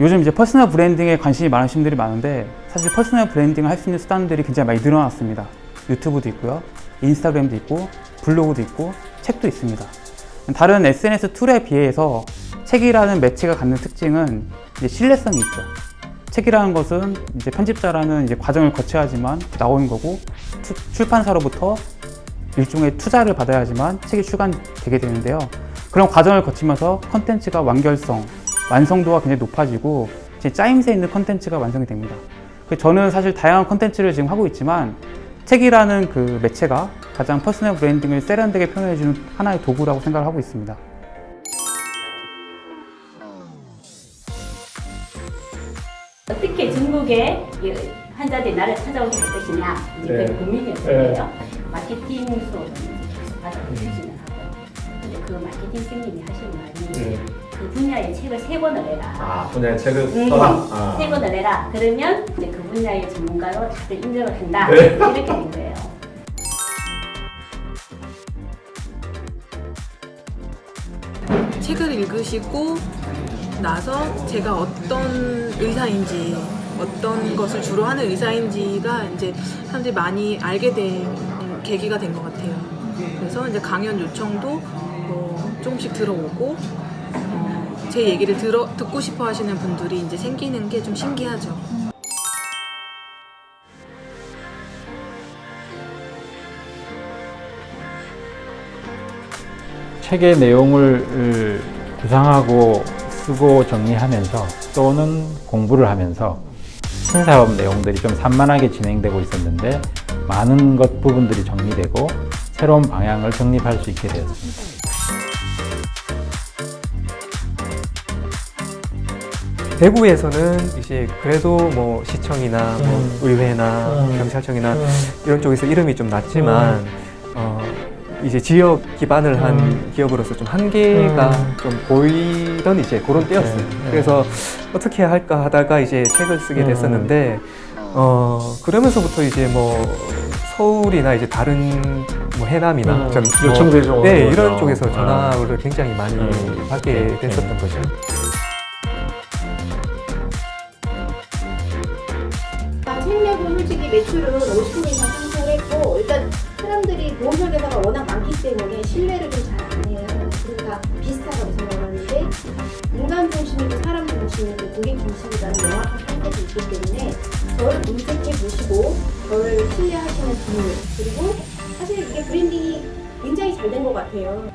요즘 이제 퍼스널 브랜딩에 관심이 많으신 분들이 많은데 사실 퍼스널 브랜딩을 할 수 있는 수단들이 굉장히 많이 늘어났습니다. 유튜브도 있고요, 인스타그램도 있고, 블로그도 있고, 책도 있습니다. 다른 SNS 툴에 비해서 책이라는 매체가 갖는 특징은 신뢰성이 있죠. 책이라는 것은 이제 편집자라는 이제 과정을 거쳐야지만 나오는 거고 투- 출판사로부터 일종의 투자를 받아야지만 책이 출간되게 되는데요. 그런 과정을 거치면서 컨텐츠가 완결성, 완성도가 굉장히 높아지고 짜임새 있는 컨텐츠가 완성이 됩니다. 그 저는 사실 다양한 컨텐츠를 지금 하고 있지만 책이라는 그 매체가 가장 퍼스널 브랜딩을 세련되게 표현해주는 하나의 도구라고 생각을 하고 있습니다. 어떻게 중국의 이 환자들이 나를 찾아오게 될 것이냐 이제 네. 그게 고민이었는데요. 마케팅 수업을 계속 받아서 추진을 하고 근데 그 마케팅 선생님이 하신 말이 네. 그 분야의 책을 세 권을 내라. 아 분야의 책을 음, 써라. 아. 세 권을 내라. 그러면 이제 그 분야의 전문가로 다들 인정을 한다. 네. 이렇게 된 거예요. 책을 읽으시고 나서 제가 어떤 의사인지 어떤 것을 주로 하는 의사인지가 이제 사람들이 많이 알게 된 계기가 된 것 같아요. 그래서 이제 강연 요청도 뭐 조금씩 들어오고 어, 제 얘기를 들어 듣고 싶어 하시는 분들이 이제 생기는 게 좀 신기하죠. 책의 내용을 구상하고 쓰고 정리하면서 또는 공부를 하면서 신사업 내용들이 좀 산만하게 진행되고 있었는데 많은 것 부분들이 정리되고 새로운 방향을 정립할 수 있게 되었습니다. 대구에서는 이제 그래도 뭐 시청이나 뭐 의회나 경찰청이나 이런 쪽에서 이름이 좀 났지만 어 이제 지역 기반을 한 기업으로서 좀 한계가 좀 보이던 이제 그런 때였어요. 그래서 어떻게 할까 하다가 이제 책을 쓰게 됐었는데 어 그러면서부터 이제 뭐 서울이나 이제 다른 뭐 해남이나 음, 전 요청들이 좀네 이런 거죠. 쪽에서 아. 전화를 굉장히 많이 음. 받게 됐었던 거죠. 아, 책 내고 솔직히 매출은 50% 이상 상승했고 일단 사람들이 보험 설계사가 워낙 많기 때문에 신뢰를 좀 잘 안 해요. 다 비슷하다고 생각하는데 인간 중심이고 사람 중심이고 고객 중심이라는 명확한 판단이 있기 때문에 저를 검색해 보시고 저를 신뢰하시는 분들 그리고 사실 이게 브랜딩이 굉장히 잘 된 것 같아요.